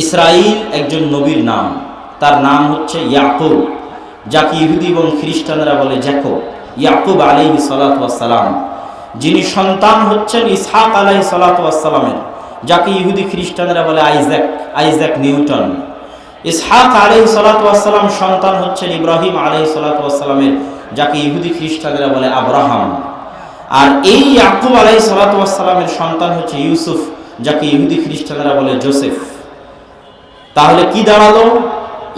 ইসরাইল একজন নবীর নাম। তার নাম হচ্ছে ইয়াকুব, যাকে ইহুদি এবং খ্রিস্টানরা বলে জ্যাকব। ইয়াকুব আলাইহি সালাতাম যিনি সন্তান হচ্ছেন ইসহাক আলাইহি সালাতামের যাকে ইহুদি খ্রিস্টানরা বলে আইজ্যাক আইজ্যাক নিউটন। ইসহাক আলাইহি সালাতাম সন্তান হচ্ছেন ইব্রাহিম আলাইহি সালাতামের যাকে ইহুদি খ্রিস্টানরা বলে আব্রাহাম। আর এই ইয়াকুব আলাই সালাতামের সন্তান হচ্ছে ইউসুফ, যাকে ইহুদি খ্রিস্টানরা বলে জোসেফ। তাহলে কি দাঁড়াল?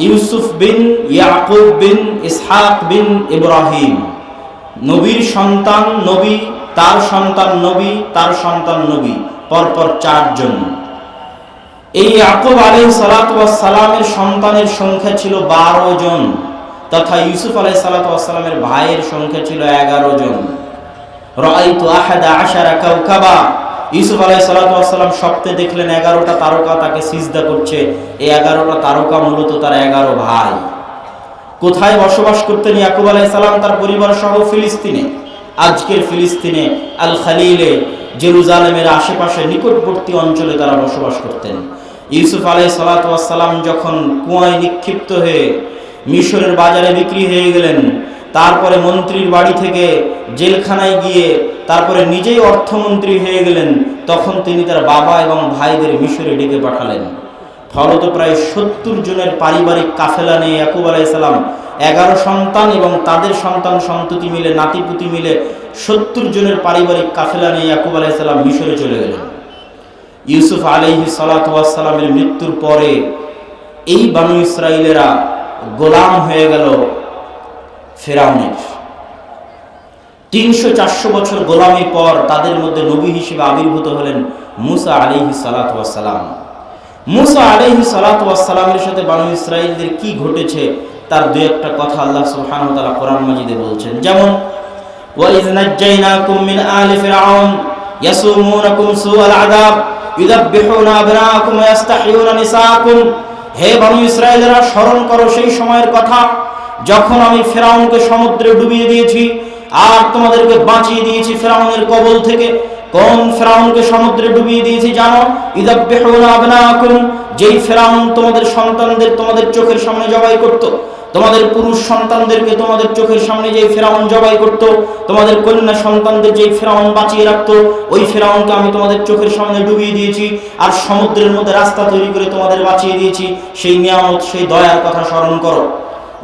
ইউসুফ বিন, ইয়াকুব বিন, ইসহাক বিন, ইব্রাহিম। নবীর সন্তান নবী, তার সন্তান নবী, তার সন্তান নবী, পরপর চারজন। এই ইয়াকুব আলী সালাতামের সন্তানের সংখ্যা ছিল বারো জন, তথা ইউসুফ আলাই সালাতামের ভাইয়ের সংখ্যা ছিল এগারো জন। রাইতু আহাদা আশারা কাউকাবা ইউসুফ আলাই সালাতাম স্বপ্নে দেখলেন এগারোটা তারকা তাকে সিজদা করছে। এই এগারোটা তারকা মূলত তার এগারো ভাই। কোথায় বসবাস করতেন ইয়াকুব আলাই সালাম তার পরিবার সহ ফিলিস্তিনে। আজকের ফিলিস্তিনে আল খালিলে জেরুজালেমের আশেপাশে নিকটবর্তী অঞ্চলে তারা বসবাস করতেন। ইউসুফ আলাই সালাতাম যখন কুয়ায় নিক্ষিপ্ত হয়ে মিশরের বাজারে বিক্রি হয়ে গেলেন তারপরে মন্ত্রীর বাড়ি থেকে জেলখানায় গিয়ে তারপরে নিজেই অর্থমন্ত্রী হয়ে গেলেন, তখন তিনি তার বাবা এবং ভাইদের মিশরে ডেকে পাঠালেন। ফলত প্রায় সত্তর জনের পারিবারিক কাফেলা নিয়ে ইয়াকুব আলাইসালাম এগারো সন্তান এবং তাদের সন্তান সন্ততি মিলে, নাতিপুতি মিলে সত্তর জনের পারিবারিক কাফেলা নিয়ে ইয়াকুব আলাইসাল্লাম মিশরে চলে গেলেন। ইউসুফ আলহি সালাতামের মৃত্যুর পরে এই বানু ইসরায়েলেরা গোলাম হয়ে গেল ফেরাউনের। তিনশো চারশো বছর গোলামি পর তাদের মধ্যে নবী হিসেবে আবির্ভূত হলেন মুসা আলিহি সালাতাম মুসা আলিহি সালাতামের সাথে বানু ইসরায়েলদের কি ঘটেছে, তার দু একটা কথা আল্লাহ সুবহান তাআলা কোরআন মাজিদে বলছেন। যেমন মিন হে স্মরণ করো সেই সময়ের কথা। যখন আমি ফেরাউনকে সমুদ্রে ডুবিয়ে দিয়েছি, আর তোমাদেরকে বাঁচিয়ে দিয়েছি ফেরাউনের কবল থেকে, কোন ফেরাউনকে সমুদ্রে ডুবিয়ে দিয়েছি জানো? ইদাব্বিহুনা যেই ফেরাউন তোমাদের সন্তানদের তোমাদের চোখের সামনে জবাই করত, তোমাদের পুরুষ সন্তানদেরকে তোমাদের চোখের সামনে যেই ফেরাউন জবাই করত, তোমাদের কন্যা সন্তানদের যেই ফেরাউন বাঁচিয়ে রাখত, ওই ফেরাউনকে আমি তোমাদের চোখের সামনে ডুবিয়ে দিয়েছি, আর সমুদ্রের মধ্যে রাস্তা তৈরি করে তোমাদের বাঁচিয়ে দিয়েছি, সেই নিয়ামত, সেই দয়ার কথা স্মরণ করো।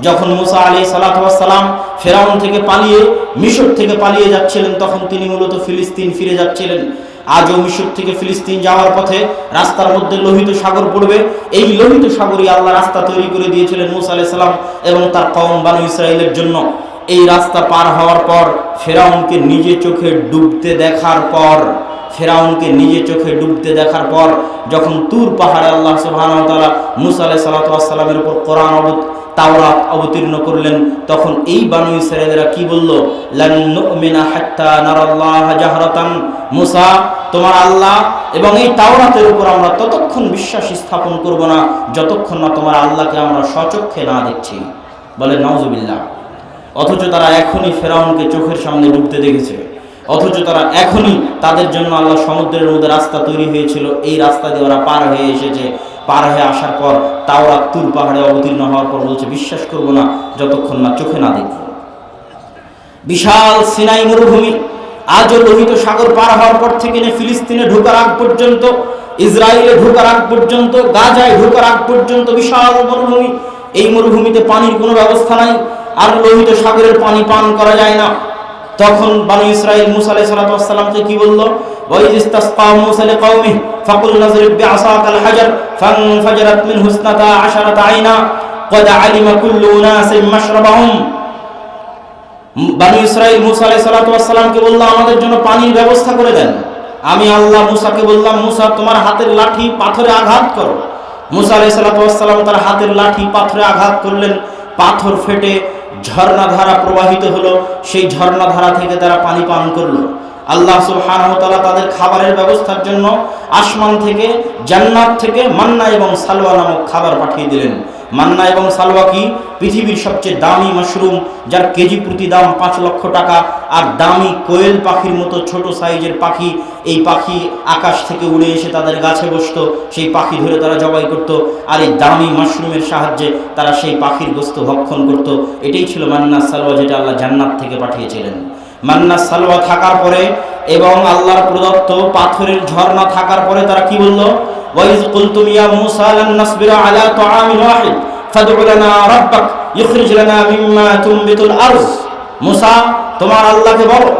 যখন মুসা আলী সালাতাম ফেরাউন থেকে পালিয়ে মিশর থেকে পালিয়ে যাচ্ছিলেন, তখন তিনি মূলত ফিলিস্তিন ফিরে যাচ্ছিলেন। আজও মিশর থেকে ফিলিস্তিন যাওয়ার পথে রাস্তার মধ্যে লোহিত সাগর পড়বে। এই লোহিত সাগরই আল্লাহ রাস্তা তৈরি করে দিয়েছিলেন মুসা আলাই সালাম এবং তার কম বানু ইসরায়েলের জন্য। এই রাস্তা পার হওয়ার পর ফেরাউনকে নিজে চোখে ডুবতে দেখার পর, ফেরাউনকে নিজে চোখে ডুবতে দেখার পর, যখন তুর পাহাড়ে আল্লাহ সুবহান মুসা আলাই সালাতামের উপর কোরআন তাওরাত অবতীর্ণ করলেন, তখন এই বানু ইসরায়েলেরা কি বলল? মুসা তোমার আল্লাহ এবং এই তাওরাতের উপর আমরা ততক্ষণ বিশ্বাস স্থাপন করব না, যতক্ষণ না তোমার আল্লাহকে আমরা সচক্ষে না দেখছি। বলে নওজুবিল্লাহ অথচ তারা এখনই ফেরাউনকে চোখের সামনে ডুবতে দেখেছে। অথচ তারা এখনই তাদের জন্য আল্লাহ সমুদ্রের মধ্যে রাস্তা তৈরি হয়েছিল। এই রাস্তা দিয়ে ওরা পার হয়ে এসেছে। পার হয়ে আসার পর তাওরা তুর পাহাড়ে অবতীর্ণ হওয়ার পর বলছে, বিশ্বাস করব না, যতক্ষণ না চোখে না দেখব বিশাল সিনাই মরুভূমি, আজও লোহিত সাগর পার হওয়ার পর থেকে ফিলিস্তিনে ঢোকার আগ পর্যন্ত, ইসরায়েলে ঢোকার আগ পর্যন্ত, গাজায় ঢোকার আগ পর্যন্ত বিশাল মরুভূমি। এই মরুভূমিতে পানির কোনো ব্যবস্থা নাই, আর লোহিত সাগরের পানি পান করা যায় না। তখন বানু ইসরাইল মুসা আলাইহিস সালাতামকে কি বলল ওয়াইজ ইস্তাসকা মুসা লিকাওমি ফাকুল নাজরিব বিআসাকাল হাজার ফানফাজারাত মিনহু ইসনাতা আশারাতা আইনা قد علم كل اناس مشربهم বানু ইসরাইল মুসা আলাইহিস সালাতামকে বলল আমাদের জন্য পানির ব্যবস্থা করে দেন আমি আল্লাহ মুসাকে বললাম মুসা তোমার হাতের লাঠি পাথরে আঘাত করো মুসা আলাইহিস সালাম তার হাতের লাঠি পাথরে আঘাত করলেন পাথর ফেটে ঝর্ণাধারা প্রবাহিত হলো সেই ঝর্ণাধারা থেকে তারা পানি পান করল। আল্লাহ সুবহানাহু তাআলা তাদের খাবারের ব্যবস্থার জন্য আসমান থেকে, জান্নাত থেকে মান্না এবং সালওয়া নামক খাবার পাঠিয়ে দিলেন। মান্না এবং সালওয়া কি? পৃথিবীর সবচেয়ে দামি মাশরুম, যার কেজি প্রতি দাম পাঁচ লক্ষ টাকা, আর দামি কোয়েল পাখির মতো ছোট সাইজের পাখি, এই পাখি আকাশ থেকে উড়ে এসে তাদের গাছে বসতো, সেই পাখি ধরে তারা জবাই করত, আর এই দামি মাশরুমের সাহায্যে তারা সেই পাখির গোস্ত ভক্ষণ করত। এটাই ছিল মান্না সালওয়া যেটা আল্লাহ জান্নাত থেকে পাঠিয়েছিলেন। মান্না সালওয়া থাকার পরে এবং আল্লাহর প্রদত্ত পাথরের ঝর্ণা থাকার পরে তারা কি বলল? ওয়াইজ কুলতুম ইয়া মূসা লান নাসবিরা আলা তাআমিন ওয়াহিদ, ফাদউ লানা রাব্বাক, ইখরিজ লানা মিম্মা তুনবিতুল আরজ। মূসা, তোমার আল্লাহকে বলো,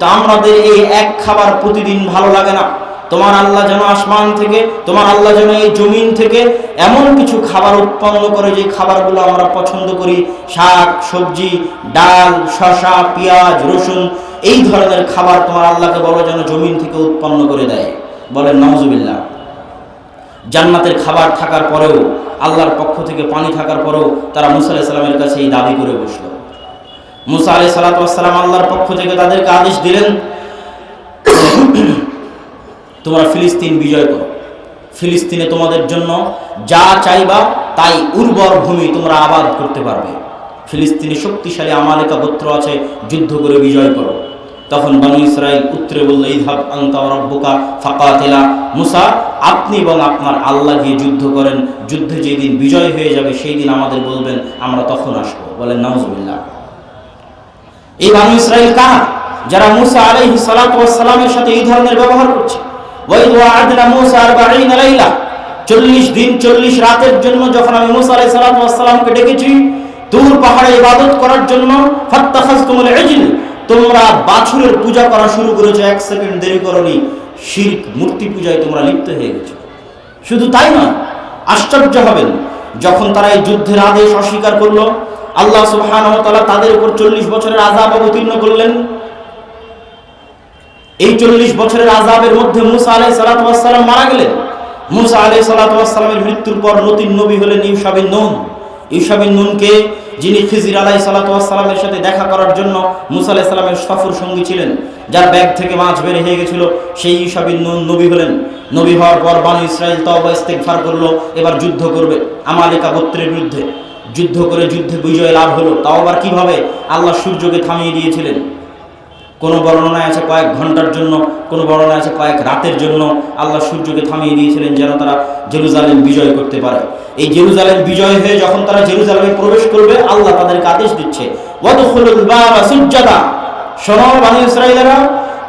তা আমাদের এই এক খাবার প্রতিদিন ভালো লাগে না। তোমার আল্লাহ যেন আসমান থেকে, তোমার আল্লাহ যেন এই জমিন থেকে এমন কিছু খাবার উৎপন্ন করে যে খাবারগুলো আমরা পছন্দ করি, শাক, সবজি, ডাল শশা পেঁয়াজ, রসুন, এই ধরনের খাবার তোমার আল্লাহকে বলো যেন জমিন থেকে উৎপন্ন করে দেয়। বলেন নওজুবিল্লাহ জান্নাতের খাবার থাকার পরেও, আল্লাহর পক্ষ থেকে পানি থাকার পরেও তারা মুসা আলাহ কাছে এই দাবি করে বসল। মুসা আলাই সালাতাম আল্লাহর পক্ষ থেকে তাদেরকে আদেশ দিলেন তোমরা ফিলিস্তিন বিজয় করো। ফিলিস্তিনে তোমাদের জন্য যা চাইবা তাই উর্বর ভূমি তোমরা আবাদ করতে পারবে। ফিলিস্তিনে শক্তিশালী আমালিকা গোত্র আছে, যুদ্ধ করে বিজয় করো। তখন বানু ইসরাইল উত্তরে বলল ইধাব আংতা রব্বুকা ফাকাতিলা। মুসা, আপনি এবং আপনার আল্লাহ গিয়ে যুদ্ধ করেন। যুদ্ধে যেদিন বিজয় হয়ে যাবে সেই দিন আমাদের বলবেন, আমরা তখন আসব। বলেন, নাউজুবিল্লাহ। এই বানু ইসরাইল কারা? যারা মুসা আলাইহি সালাতু সালামের সাথে এই ধরনের ব্যবহার করছে? ওয়াইদ ওয়া'আদনা মুসা 40 লাইলা। 40 দিন 40 রাতের জন্য যখন আমি মুসা আলাইহিস সালাতু সালামকে ডেকেছি, দূর পাহাড়ে ইবাদত করার জন্য তোমরা বাছুরের পূজা করা শুরু এক সেকেন্ড মূর্তি পূজায় তোমরা লিপ্ত হয়ে গেছো। শুধু তাই না আশ্চর্য হবেন, যখন তারা এই যুদ্ধের আদেশ অস্বীকার করল, আল্লাহ সুবহানাহু তাদের উপর চল্লিশ বছরের আযাব অবতীর্ণ করলেন এই চল্লিশ বছরের আযাবের মধ্যে মুসা আলাইহিস সালাতু ওয়াস মারা গেলেন। মুসা আলাইহিস সালাতু ওয়াস সালামের মৃত্যুর পর নতুন নবী হলেন ইউশাবিন নুন। ইউশাবিন নুনকে যিনি খিজির আলাই সালাতামের সাথে দেখা করার জন্য মুসা আলাহ সালামের সফর সঙ্গী ছিলেন, যার ব্যাগ থেকে মাছ বের হয়ে গেছিল, সেই ইউসাবিন নুন নবী হলেন। নবী হওয়ার পর বানু ইসরায়েল তওবা ইস্তেগফার করল, এবার যুদ্ধ করবে আমালিকা গোত্রের বিরুদ্ধে। যুদ্ধ করে যুদ্ধে বিজয় লাভ হলো, তাও আবার কীভাবে? আল্লাহ সূর্যকে থামিয়ে দিয়েছিলেন। কোনো বর্ণনায় আছে কয়েক ঘণ্টার জন্য, কোনো বর্ণনায় আছে কয়েক রাতের জন্য আল্লাহ সূর্যকে থামিয়ে দিয়েছিলেন যেন তারা জেরুজালেম বিজয় করতে পারে। এই জেরুজালেম বিজয় হয়ে যখন তারা জেরুজালেমে প্রবেশ করবে, আল্লাহ তাদেরকে আদেশ দিচ্ছে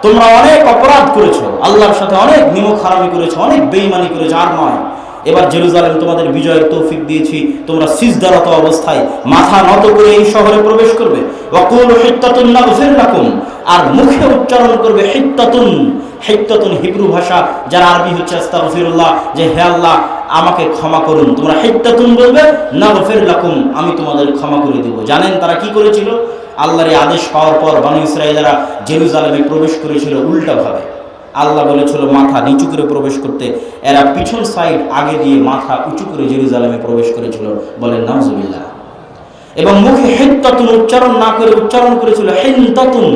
তোমরা অনেক অপরাধ করেছ, আল্লাহর সাথে অনেক নিমক হারামি করেছ, অনেক বেইমানি করেছ, আর নয়। এবার জেরুজালেম তোমাদের বিজয়ের তৌফিক দিয়েছি। তোমরা সিজদারত অবস্থায় মাথা নত করে এই শহরে প্রবেশ করবে। ওয়াকুল হিত্তাতুন নাগফির লাকুম। আর মুখে উচ্চারণ করবে হিত্তাতুন। হিত্তাতুন হিব্রু ভাষা, যারা আরবি হচ্ছে আস্তাগফিরুল্লাহ, যে হে আল্লাহ, আমাকে ক্ষমা করুন। তোমরা হিত্তাতুন বলবে, নাগফির লাকুম, আমি তোমাদের ক্ষমা করে দেব। জানেন তারা কি করেছিল? আল্লাহর আদেশ পাওয়ার পর বানু ইসরায়েলেরা জেরুজালেমে প্রবেশ করেছিল উল্টাভাবে। আল্লাহ বলেছিল, মাথা নিচু করে প্রবেশ করতে। এরা পিছন সাইড আগে দিয়ে মাথা উঁচু করে জেরুজালেমে প্রবেশ করেছিল বলেন নাউজুবিল্লাহ। এবং মুখে হেন্তাতুন উচ্চারণ না করে উচ্চারণ করেছিল, হেন্তাতুন।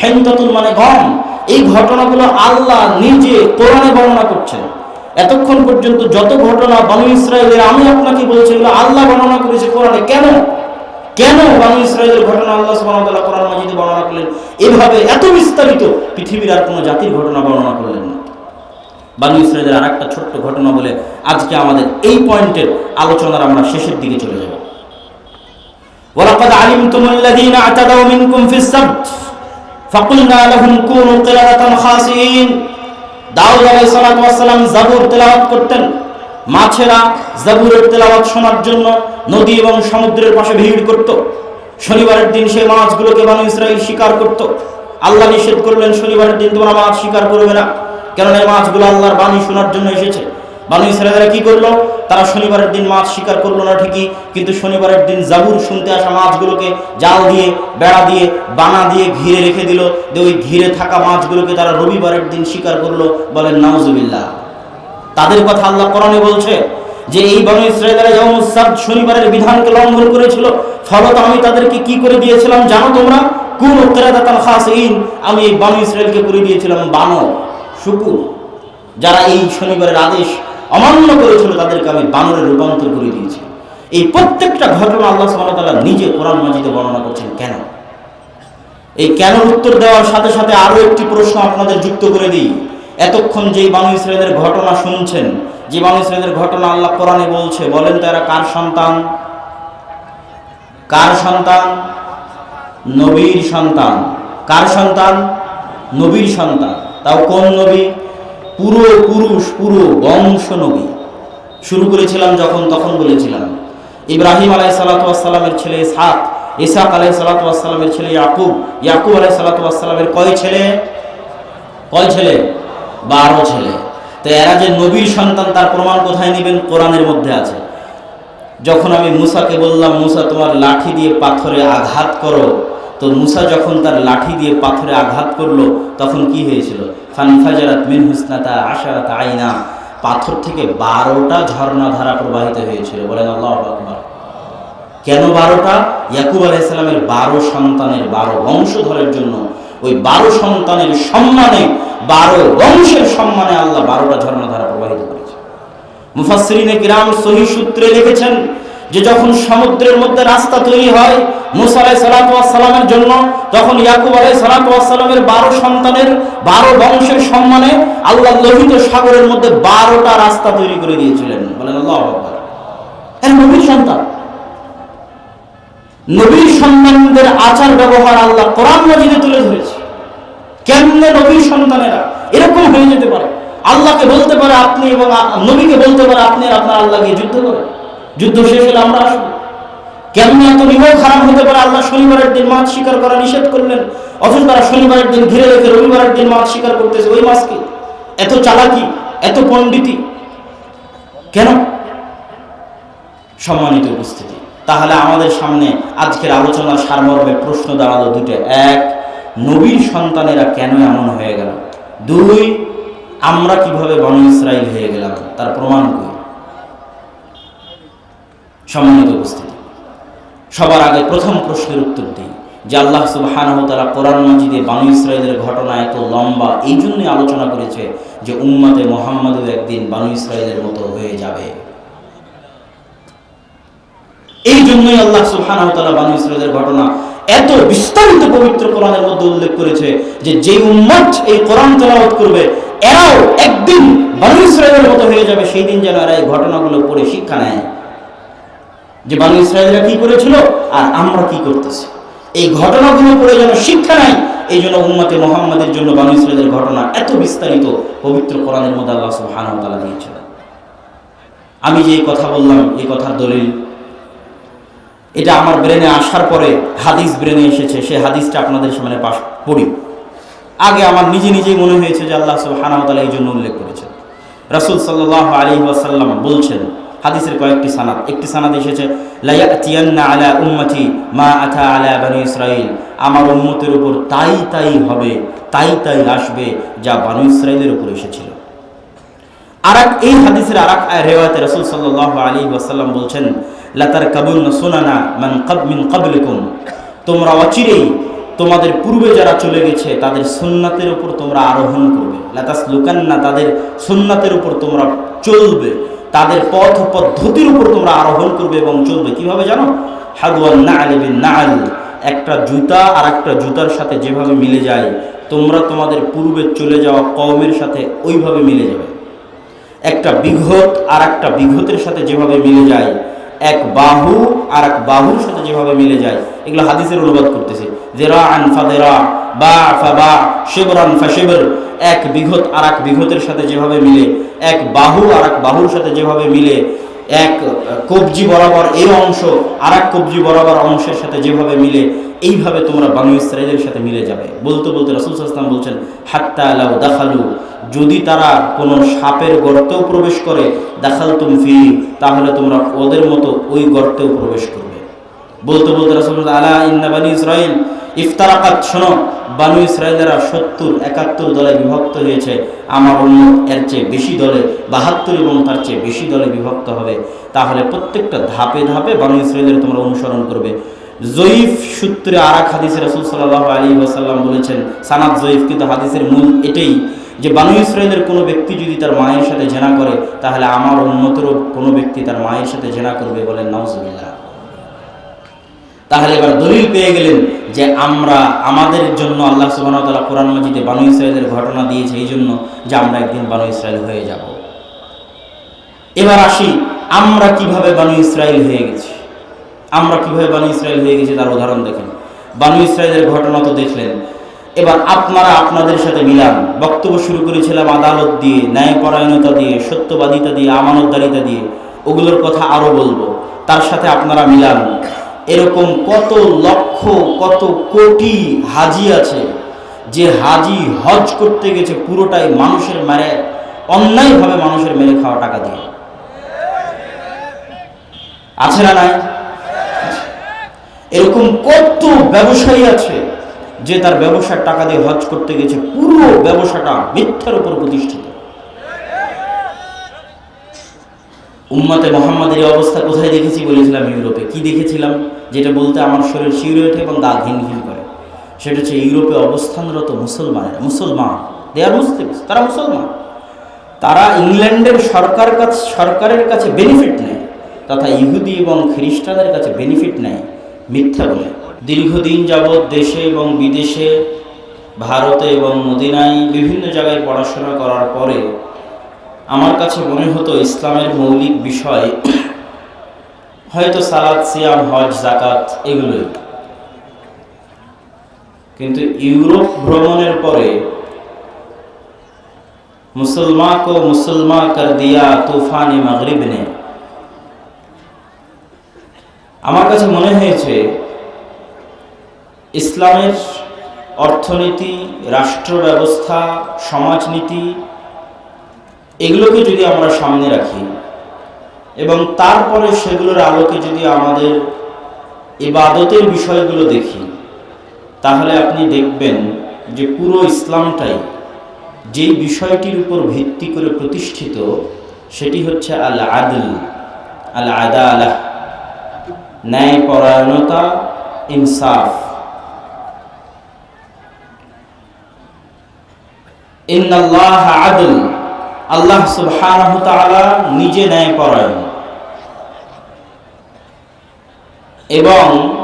হেন্তাতুন মানে গম এই ঘটনাগুলো আল্লাহ নিজে কোরআনে বর্ণনা করছেন। এতক্ষণ পর্যন্ত যত ঘটনা বানু ইসরায়েলের, আমি আপনাকে বলছি আল্লাহ বর্ণনা করেছে কোরআনে। কেন? কেন বানু ইসরায়েলের ঘটনা আল্লাহ সুবহানাহু ওয়া তাআলা কোরআন মাজিদে বর্ণনা করলেন এভাবে এত বিস্তারিত পৃথিবীর আর কোনো জাতির ঘটনা বর্ণনা করলেন না বানু ইসরায়েলের আর একটা ছোট্ট ঘটনা বলে আজকে আমাদের এই পয়েন্টের আলোচনার আমরা শেষের দিকে চলে যাব ولقد علمتم الذين اعتدوا منكم في السبت فقلنا لهم كونوا قردة خاسئين দাউদ আলাইহিস সালাতু ওয়াস সালাম জাবুর তেলাওয়াত করতেন মাছেরা জাবুরের তেলাওয়াত শোনার জন্য নদী এবং সমুদ্রের পাশে ভিড় করত। শনিবারের দিন সেই মাছগুলোকে বানু ইসরাইল শিকার করত। আল্লাহ নিষেধ করলেন, শনিবারের দিন তোমরা মাছ শিকার করবে না। কেননা এই মাছগুলো আল্লাহর বাণী শোনার জন্য এসেছে। বানু ইসরায়েলরা কি করল? তারা শনিবারের দিন মাছ শিকার করল না ঠিকই, কিন্তু শনিবারের দিন জাবুর শুনতে আসা মাছগুলোকে জাল দিয়ে, বেড়া দিয়ে, বানা দিয়ে ঘিরে রেখে দিল। যে ওই ঘিরে থাকা মাছগুলোকে তারা রবিবারের দিন শিকার করল বলেন নাউজুবিল্লাহ। তাদের কথা আল্লাহ কোরআনে বলছে যে এই বনু ইসরায়েলরা যেমন সাদ শনিবারের বিধানকে লঙ্ঘন করেছিল। ফলত আমি তাদেরকে কি করে দিয়েছিলাম জানো তোমরা? কোন উত্তরাদাতাল খাসিন আমি এই বনু ইসরায়েলকে করে দিয়েছিলাম বানর, শুকুর, যারা এই শনিবারের আদেশ অমান্য করেছিল তাদেরকে আমি বানরে রূপান্তর করে দিয়েছি। এই প্রত্যেকটা ঘটনা আল্লাহ সুবহানাহু নিজে কোরআন মাজিদে বর্ণনা করছেন, কেন? এই কেন উত্তর দেওয়ার সাথে সাথে আরও একটি প্রশ্ন আপনাদের যুক্ত করে দিই। এতক্ষণ যেই বানু ইসরায়েলের ঘটনা শুনছেন, যে বানু ইসরায়েলের ঘটনা আল্লাহ কোরআনে বলছে, বলেন তো এরা কার সন্তান? কার সন্তান? নবীর সন্তান। কার সন্তান? নবীর সন্তান। তাও কোন নবী? পুরো পুরুষ পুরো বংশ নবী। শুরু করেছিলাম যখন, তখন বলেছিলাম। ইব্রাহিম আলাই সালাতামের ছেলে ইসহাক ইসাক আলাই সালাতামের ছেলে ইয়াকুব। ইয়াকুব আলাই সালাতামের কয় ছেলে? কয় ছেলে? বারো ছেলে তো এরা যে নবীর সন্তান, তার প্রমাণ কোথায় নেবেন? কোরআনের মধ্যে আছে। যখন আমি মুসাকে বললাম, মুসা, তোমার লাঠি দিয়ে পাথরে আঘাত করো। তো মুসা যখন তার লাঠি দিয়ে পাথরে আঘাত করল, তখন কি হয়েছিল? ফানফাজারাত মিন হুসনাতা আশারাত আইনা। পাথর থেকে বারোটা ঝর্ণা ধারা প্রবাহিত হয়েছিল। বলেন আল্লাহ আকবার। কেন বারোটা? ইয়াকুব আলাইসালামের বারো সন্তানের বারো বংশধরের জন্য ওই বারো সন্তানের সম্মানে, বারো বংশের সম্মানে আল্লাহ বারোটা ঝর্ণা ধারা প্রবাহিত করেছে। মুফাসরিনে গ্রাম সহি সূত্রে লিখেছেন যে যখন সমুদ্রের মধ্যে রাস্তা তৈরি হয়, মুসা জন্য তখন ইয়াকুব আলাই বারো সন্তানের, বারো বংশের সম্মানে আল্লাহ লোহিত সাগরের মধ্যে বারোটা রাস্তা তৈরি করে দিয়েছিলেন। বলেন আল্লাহ সন্তান। নবীর সন্তানদের আচার ব্যবহার আল্লাহ কোরআন মজিদে তুলে ধরেছে। কেমনে নবীর সন্তানেরা এরকম হয়ে যেতে পারে? আল্লাহকে বলতে পারে আপনি এবং নবীকে বলতে পারে আপনি আর আপনার আল্লাহকে যুদ্ধ করেন। যুদ্ধ শেষ হলে আমরা আসব। কেমনি এত নিময় খারাপ হতে পারে? আল্লাহ শনিবারের দিন মাছ শিকার করা নিষেধ করলেন। অথচ তারা শনিবারের দিন ঘিরে রেখে রবিবারের দিন মাছ শিকার করতেছে। ওই মাছকে এত চালাকি, এত পণ্ডিতি। কেন? সম্মানিত উপস্থিতি। তাহলে আমাদের সামনে আজকের আলোচনার সারমর্মে প্রশ্ন দাঁড়াল দুটো। এক, নবীর সন্তানেরা কেন এমন হয়ে গেল? দুই, আমরা কীভাবে বনি ইসরাইল হয়ে গেলাম? তার প্রমাণ করি সম্মানিত উপস্থিতি, সবার আগে প্রথম প্রশ্নের উত্তর দিই যে আল্লাহ সুবহানাহু তাআলা কোরআন মাজিদে বানু ইসরায়েলের ঘটনা এত লম্বা, এই জন্যই আলোচনা করেছে যে উম্মতে মোহাম্মদও একদিন বানু ইসরায়েলের মতো হয়ে যাবে। এই জন্যই আল্লাহ তাআলা বানু ইসরায়েলের ঘটনা এত বিস্তারিত পবিত্র কোরআনের মধ্যে উল্লেখ করেছে যে যে উম্মত এই কোরআন তেলাওয়াত করবে, এরাও একদিন বানু ইসরায়েলের মতো হয়ে যাবে, সেই দিন যেন এরা এই ঘটনাগুলো পড়ে শিক্ষা নেয়। যে বানু ইসরায়েলরা কি করেছিল আর আমরা কি করতেছি? এই ঘটনাগুলো পড়ে যেন শিক্ষা নাই এই জন্য উম্মতে মোহাম্মদের জন্য বানু ইসরায়েলের ঘটনা এত বিস্তারিত পবিত্র কোরআনের মধ্যে আল্লাহ সুবহানাহু ওয়া তাআলা দিয়েছেন। আমি যে কথা বললাম, এই কথার দলিল এটা আমার ব্রেনে আসার পরে হাদিস ব্রেনে এসেছে। সে হাদিসটা আপনাদের সামনে পাশ পড়ি। আগে আমার নিজে নিজেই মনে হয়েছে যে আল্লাহ তাআলা এই জন্য উল্লেখ করেছেন। রাসূল সাল্লাল্লাহু আলাইহি ওয়াসাল্লাম বলছেন, হাদিসের কয়েকটি সানাদ। একটি সানাদ এসেছে আলা উম্মতি মা আতা আলা বানি ইসরাইল আমার উম্মতের উপর তাই তাই হবে, তাই তাই আসবে যা বানু ইসরাইলের উপর এসেছিল। আর এই হাদিসের আর এক রেওয়াতে রাসূল সাল্লাল্লাহু আলাইহি ওয়াসাল্লাম বলছেন তোমরা অচিরেই তোমাদের পূর্বে যারা চলে গেছে, তাদের সুন্নাতের উপর তোমরা আরোহণ করবে। লাতাস লুকান্না তাদের সুন্নাতের উপর তোমরা চলবে। তাদের পথ পদ্ধতির উপর তোমরা আরোহণ করবে এবং চলবে। কীভাবে জানো? নাআল। একটা জুতা আর একটা জুতার সাথে যেভাবে মিলে যায়, তোমরা তোমাদের পূর্বে চলে যাওয়া কওমের সাথে ওইভাবে মিলে যাবে। একটা বিঘত আর একটা বিঘতের সাথে যেভাবে মিলে যায় এক বাহু আর এক বাহুর সাথে যেভাবে মিলে যায়, এগুলো হাদিসের অনুবাদ করতেছে। জেরা আন ফাদেরা, বা ফাবা শেবরান ফাশেবর এক বিঘত আর এক বিঘতের সাথে যেভাবে মিলে, এক বাহু আর এক বাহুর সাথে যেভাবে মিলে, এক কবজি বরাবর এই অংশ আর এক কবজি বরাবর অংশের সাথে যেভাবে মিলে এইভাবে তোমরা বানু ইসরায়েলের সাথে মিলে যাবে। বলতে বলতে রাসুল সাল্লাম বলছেন, হাত্তা আলাউ দাখালু। যদি তারা কোনো সাপের গর্তেও প্রবেশ করে দেখাল তুমি ফি, তাহলে তোমরা ওদের মতো ওই গর্তেও প্রবেশ করবে। বলতে বলতে রাসুল আলা ইন্না বানি ইসরাইল ইফতারাকাত, শোনো, বানু ইসরায়েলেরা সত্তর, একাত্তর দলে বিভক্ত হয়েছে। আমার অন্য এর চেয়ে বেশি দলে, বাহাত্তর এবং তার চেয়ে বেশি দলে বিভক্ত হবে। তাহলে প্রত্যেকটা ধাপে ধাপে বানু ইসরায়েলের তোমরা অনুসরণ করবে। জয়ীফ সূত্রে আর এক হাদিসে রসুল সাল্লাহ আলী ওয়াসাল্লাম বলেছেন, সানাদ জয়ীফ কিন্তু হাদিসের মূল এটাই যে বানু ইসরায়েলের কোনো ব্যক্তি যদি তার মায়ের সাথে জেনা করে, তাহলে আমার উন্নতেরও কোনো ব্যক্তি তার মায়ের সাথে জেনা করবে বলেন নওয়াজবিল্লাহ তাহলে এবার দলিল পেয়ে গেলেন যে আমরা, আমাদের জন্য আল্লাহ সুবাহতাল্লাহ কোরআন মজিদে বানু ইসরায়েলের ঘটনা দিয়েছে এই জন্য যে আমরা একদিন বানু ইসরায়েল হয়ে যাব। এবার আসি, আমরা কীভাবে বানু ইসরায়েল হয়ে গেছি? আমরা কীভাবে বানু ইসরায়েল হয়ে গেছি তার উদাহরণ দেখেন। বানু ইসরায়েলের ঘটনা তো দেখলেন। এবার আপনারা আপনাদের সাথে মিলান। বক্তব্য শুরু করেছিলাম আদালত দিয়ে, ন্যায়পরায়ণতা দিয়ে, সত্যবাদিতা দিয়ে, আমানতদারিতা দিয়ে। ওগুলোর কথা আরও বলব। তার সাথে আপনারা মিলান। এরকম কত লক্ষ, কত কোটি হাজি আছে, যে হাজি হজ করতে গেছে পুরোটাই মানুষের মেরে, অন্যায়ভাবে মানুষের মেরে খাওয়া টাকা দিয়ে। আছে না নাই? এরকম কত ব্যবসায়ী আছে যে তার ব্যবসার টাকা দিয়ে হজ করতে গেছে, পুরো ব্যবসাটা মিথ্যার উপর প্রতিষ্ঠিত। উম্মাতে মোহাম্মদের অবস্থা কোথায় দেখেছি বলেছিলাম ইউরোপে। কি দেখেছিলাম? যেটা বলতে আমার শরীর শিউরে ওঠে এবং গা ঘিন ঘিন করে। সেটা হচ্ছে ইউরোপে অবস্থানরত মুসলমানেরা, মুসলমান। দে আর মুসলিম তারা মুসলমান। তারা ইংল্যান্ডের সরকার কাছে সরকারের কাছে বেনিফিট নেয়, তথা ইহুদি এবং খ্রিস্টানদের কাছে বেনিফিট নেয়। মিথ্যা বলে। দীর্ঘদিন যাবৎ দেশে এবং বিদেশে, ভারতে এবং মদিনায় বিভিন্ন জায়গায় পড়াশোনা করার পরে আমার কাছে মনে হতো ইসলামের মৌলিক বিষয় হয়তো সালাদ, সিয়াম, হজ জাকাত এগুলোই। কিন্তু ইউরোপ ভ্রমণের পরে মুসলমান কো মুসলমান কর দিয়া তুফানি মাগরিব নে আমার কাছে মনে হয়েছে, ইসলামের অর্থনীতি রাষ্ট্র ব্যবস্থা সমাজনীতি, এগুলোকে যদি আমরা সামনে রাখি, এবং তারপরে সেগুলোর আলোকে যদি আমাদের ইবাদতের বিষয়গুলো দেখি, তাহলে আপনি দেখবেন যে পুরো ইসলামটাই যেই বিষয়টির উপর ভিত্তি করে প্রতিষ্ঠিত, সেটি হচ্ছে আল আদল আল আদালাহ ন্যায়পরায়ণতা, ইনসাফ। ইন্নাল্লাহ আদল, আল্লাহ সুবহানাহু তাআলা নিজে ন্যায়পরায়ণ। এবং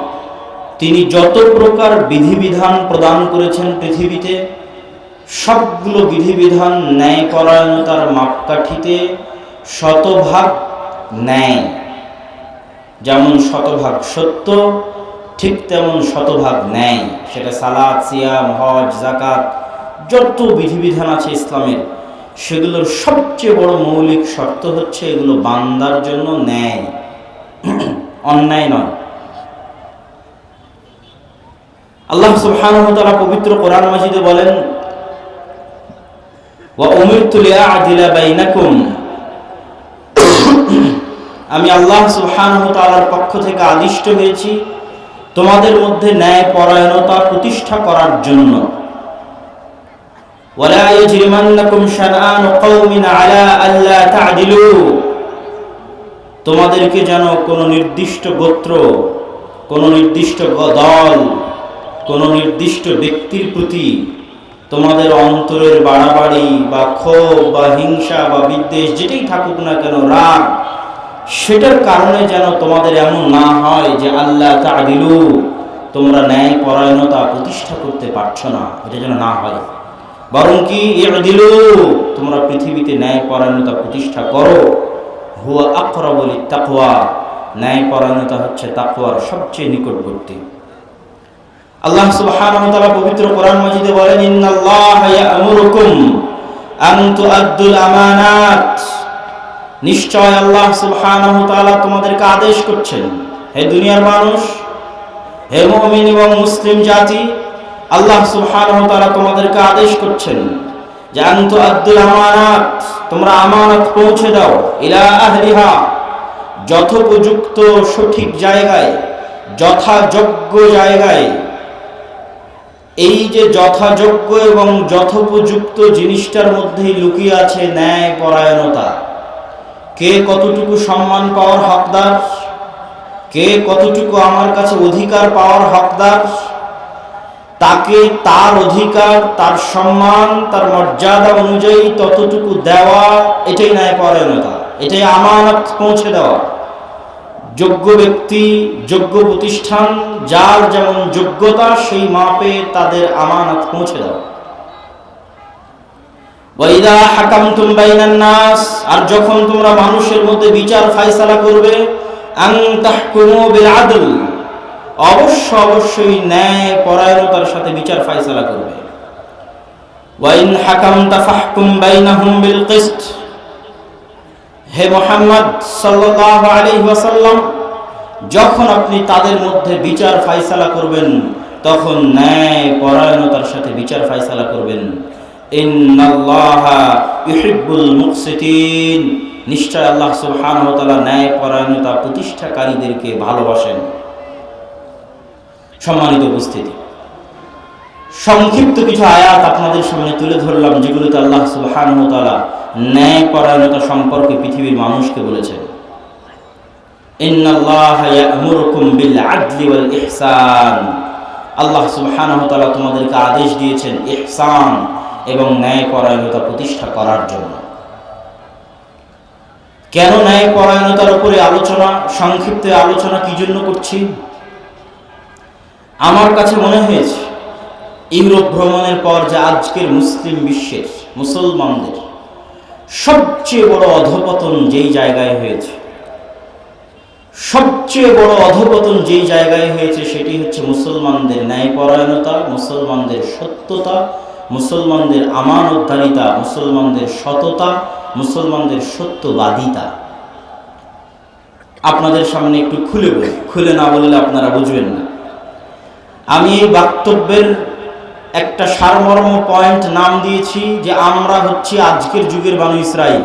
তিনি যত প্রকার বিধিবিধান প্রদান করেছেন পৃথিবীতে, সবগুলো বিধিবিধান ন্যায়পরায়ণতার মাপকাঠিতে শতভাগ ন্যায়। যেমন শতভাগ সত্য, ঠিক তেমন শতভাগ ন্যায়। সেটা সালাদ সিয়াম, হজ জাকাত যত বিধিবিধান আছে ইসলামের, সেগুলোর সবচেয়ে বড় মৌলিক শর্ত হচ্ছে এগুলো বান্দার জন্য ন্যায়। অন্যায় নয়। আল্লাহ সুবহানাহু ওয়া তাআলা পবিত্র কোরআন মাজিদে বলেন, ওয়া উমিরতু লিআদিলা বাইনাকুম। আমি আল্লাহ সুবহানাহু ওয়া তাআলার পক্ষ থেকে আদিষ্ট হয়েছি তোমাদের মধ্যে ন্যায় পরায়ণতা প্রতিষ্ঠা করার জন্য ولا يجرمنكم شنآن قوم على ألا تعدلوا তোমাদেরকে যেন কোনো নির্দিষ্ট গোত্র কোনো নির্দিষ্ট দল কোনো নির্দিষ্ট ব্যক্তির প্রতি তোমাদের অন্তরের বাড়াবাড়ি বা ক্ষোভ বা হিংসা বা বিদ্বেষ যেটাই থাকুক না কেন রাগ সেটার কারণে যেন তোমাদের এমন না হয় যে আল্লাহ তাদিলু তোমরা ন্যায় পরায়ণতা প্রতিষ্ঠা করতে পারছ না, এটা যেন না হয়। বরং কি দিলু তোমরা পৃথিবীতে ন্যায় পরায়ণতা প্রতিষ্ঠা করো। হুয়া আকরাবলি তাকওয়া ন্যায় পরায়ণতা হচ্ছে তাকওয়ার সবচেয়ে নিকটবর্তী। আল্লাহ সুবহানাহু তাআলা পবিত্র কোরআন মাজিদে বলেন, ইন্নাল্লাহা ইয়া'মুরুকুম আন তুআদ্দুল আমানাত। নিশ্চয় আল্লাহ সুবহানাহু তাআলা তোমাদেরকে আদেশ করছেন। হে দুনিয়ার মানুষ, হে মুমিন এবং মুসলিম জাতি, আল্লাহ সুবহানাহু তাআলা তোমাদেরকে আদেশ করছেন যে তুআদ্দুল আমানাত, তোমরা আমানত পৌঁছে দাও ইলা আহলিহা। যথোপযুক্ত সঠিক জায়গায়, যথাযোগ্য জায়গায়, এই যে যথাযোগ্য এবং যথোপযুক্ত জিনিসটার মধ্যেই লুকিয়ে আছে ন্যায় পরায়ণতা কে কতটুকু সম্মান পাওয়ার হকদার? কে কতটুকু আমার কাছে অধিকার পাওয়ার হকদার? তাকে তার অধিকার, তার সম্মান, তার মর্যাদা অনুযায়ী ততটুকু দেওয়া, এটাই ন্যায় পরায়ণতা এটাই আমানত পৌঁছে দেওয়া। যোগ্য ব্যক্তি, যোগ্য প্রতিষ্ঠান, যার যেমন যোগ্যতা, সেই মাপে তাদের আমানত পৌঁছে দেওয়া। নাস, আর যখন তোমরা মানুষের মধ্যে বিচার ফায়সালা করবে আদল, অবশ্য অবশ্যই ন্যায় পরায়ণতার সাথে বিচার ফায়সালা করবে। ওয়াইন হে মোহাম্মদ সাল্লাল্লাহু যখন আপনি তাদের মধ্যে বিচার ফায়সালা করবেন, তখন ন্যায় পরায়ণতার সাথে বিচার ফায়সালা করবেন। নিশ্চয় আল্লাহ তাআলা ন্যায় পরায়ণতা প্রতিষ্ঠাকারীদেরকে ভালোবাসেন। সম্মানিত উপস্থিতি। সংক্ষিপ্ত কিছু আয়াত আপনাদের সামনে তুলে ধরলাম, যেগুলোতে আল্লাহ ওয়া ন্যায় পরায়ণতা সম্পর্কে পৃথিবীর মানুষকে বলেছেন। আল্লাহ সুবহানাহু ওয়া তাআলা তোমাদেরকে আদেশ দিয়েছেন, ইহসান এবং ন্যায় পরায়ণতা প্রতিষ্ঠা করার জন্য। কেন ন্যায় পরায়ণতার উপরে আলোচনা, সংক্ষিপ্ত আলোচনা কি জন্য করছি? আমার কাছে মনে হয়েছে, ইউরোপ ভ্রমণের পর যে আজকের মুসলিম বিশ্বের, মুসলমানদের সবচেয়ে বড় অধপতন যেই জায়গায় হয়েছে, সবচেয়ে বড় অধপতন যেই জায়গায় হয়েছে সেটি হচ্ছে মুসলমানদের ন্যায়পরায়ণতা, মুসলমানদের সত্যতা মুসলমানদের আমানতদারিতা, মুসলমানদের সততা, মুসলমানদের সত্যবাদিতা। আপনাদের সামনে একটু খুলে বলি, খুলে না বললে আপনারা বুঝবেন না। আমি এই বক্তব্যের একটা সারমর্ম পয়েন্ট নাম দিয়েছি যে আমরা হচ্ছি আজকের যুগের বানু ইসরায়েল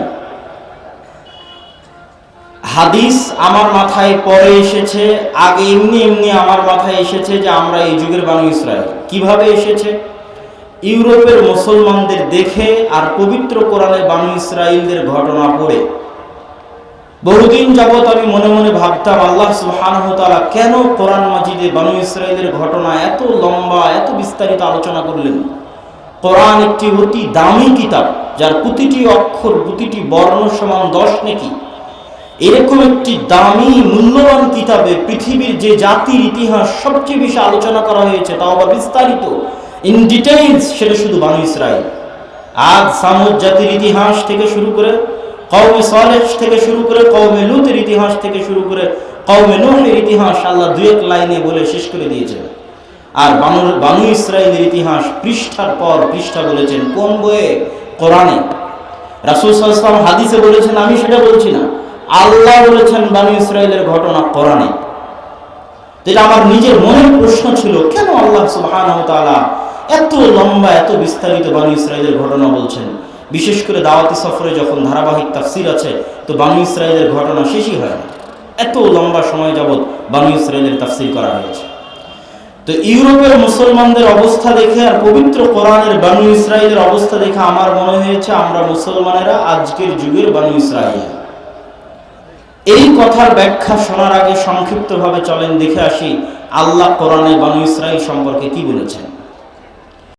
হাদিস আমার মাথায় পরে এসেছে, আগে এমনি এমনি আমার মাথায় এসেছে যে আমরা এই যুগের বানু ইসরায়েল কীভাবে এসেছে? ইউরোপের মুসলমানদের দেখে আর পবিত্র কোরআনে বানু ইসরায়েলদের ঘটনা পড়ে। বহুদিন যাবৎ আমি মনে মনে ভাবতাম, আল্লাহ সুবহানাহু তাআলা কেন কোরআন মাজিদে বানু ইসরায়েলের ঘটনা এত লম্বা, এত বিস্তারিত আলোচনা করলেন? কোরআন একটি অতি দামি কিতাব, যার প্রতিটি অক্ষর, প্রতিটি বর্ণ সমান দশ নাকি। এরকম একটি দামি, মূল্যবান কিতাবে পৃথিবীর যে জাতির ইতিহাস সবচেয়ে বেশি আলোচনা করা হয়েছে, তাও আবার বিস্তারিত। ইন ডিটেইলস সেটা শুধু বানু ইসরায়েল আজ সামুদ জাতির ইতিহাস থেকে শুরু করে, কওমে সালেহ থেকে শুরু করে, কওমে লুতের ইতিহাস থেকে শুরু করে, কওমে নূহের ইতিহাস আল্লাহ দুই এক লাইনে বলে শেষ করে দিয়েছেন। আর বানু বানু ইসরায়েলের ইতিহাস পৃষ্ঠার পর পৃষ্ঠা বলেছেন কোন বইয়ে? কোরআনে। রাসূল সাল্লাল্লাহু হাদিসে বলেছেন, আমি সেটা বলছি না। আল্লাহ বলেছেন বানু ইসরায়েলের ঘটনা কোরআনে। যেটা আমার নিজের মনের প্রশ্ন ছিল, কেন আল্লাহ তাআলা এত লম্বা, এত বিস্তারিত বানু ইসরায়েলের ঘটনা বলছেন। বিশেষ করে দাওয়াতি সফরে যখন ধারাবাহিক তাফসির আছে, তো বানু ইসরায়েলের ঘটনা শেষই হয় না। এত লম্বা সময় যাবৎ বানু ইসরায়েলের তাফসির করা হয়েছে। তো ইউরোপের মুসলমানদের অবস্থা দেখে আর পবিত্র কোরআনের বানু ইসরায়েলের অবস্থা দেখে আমার মনে হয়েছে, আমরা মুসলমানেরা আজকের যুগের বানু ইসরায়েল এই কথার ব্যাখ্যা শোনার আগে সংক্ষিপ্তভাবে চলেন, দেখে আসি আল্লাহ কোরআনে বানু ইসরায়েল সম্পর্কে কি বলেছেন।